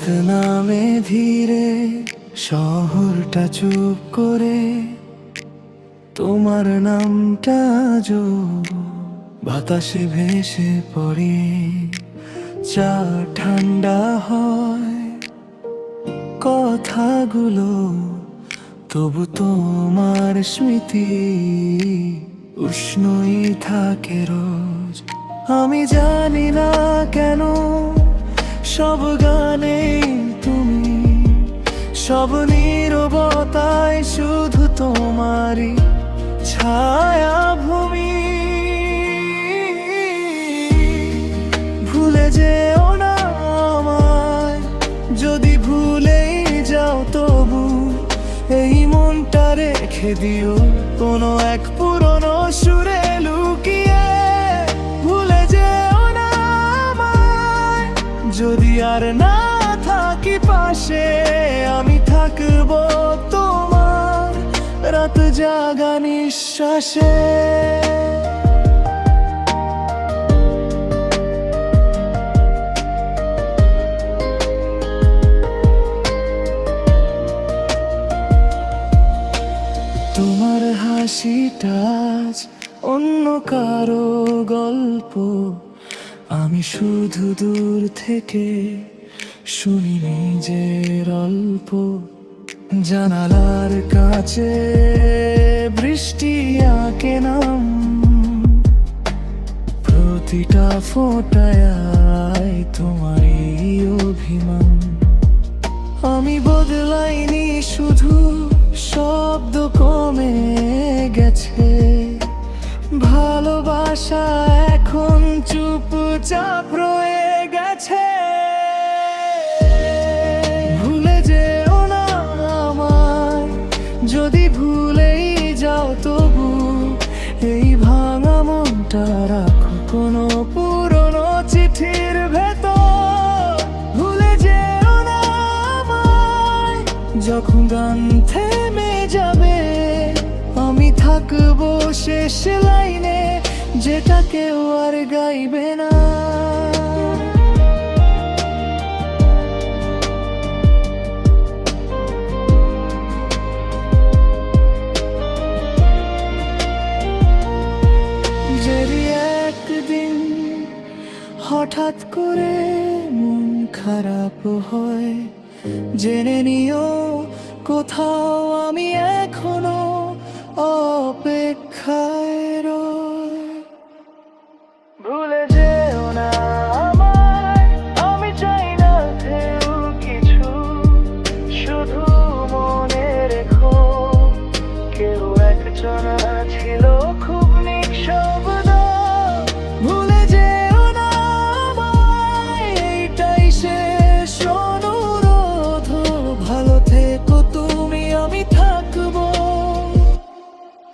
রাত নামে ধীরে শহরটা চুপ করে তোমার নামটা যো বাতাসে ভেসে পড়ে। চা ঠান্ডা হয় কথাগুলো, তবু তোমার স্মৃতি উষ্ণই থাকে রোজ। আমি জানি না কেন সব গানে তুমি, সব নীরবতায় শুধু তোমারই ছায়া ভূমি ভুলে যেও না আমায়, যদি যাও তবু, এই মনটা রেখে দিও কোনো এক পুরনো সুরে। আর না থাকি পাশে, আমি থাকব তোমার রাত জাগা নিঃশ্বাসে। তোমার হাসিটা অন্য কারও গল্প। আমি শুধু দূর থেকে শুনি নিজের অল্প জানালার কাছে বৃষ্টি আঁকে নাম। প্রতিটা ফোটায় চুপচাপ রয়ে গেছে। ভুলে যেও না আমায়, যদি ভুলেই যাও তবু, এই ভাঙা মনটা রাখো কোনো পুরনো চিঠির ভেতর। ভুলে যেও না আমায়, যখন গান থেমে যাবে, আমি থাকব শেষ লাইনে। যেটা কেউ আর গাইবে না। একদিন হঠাৎ করে মন খারাপ হয়, জেনে নিও কোথাও আমি এখনও অপেক্ষায়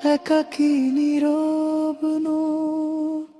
একাকী নীরব নূর।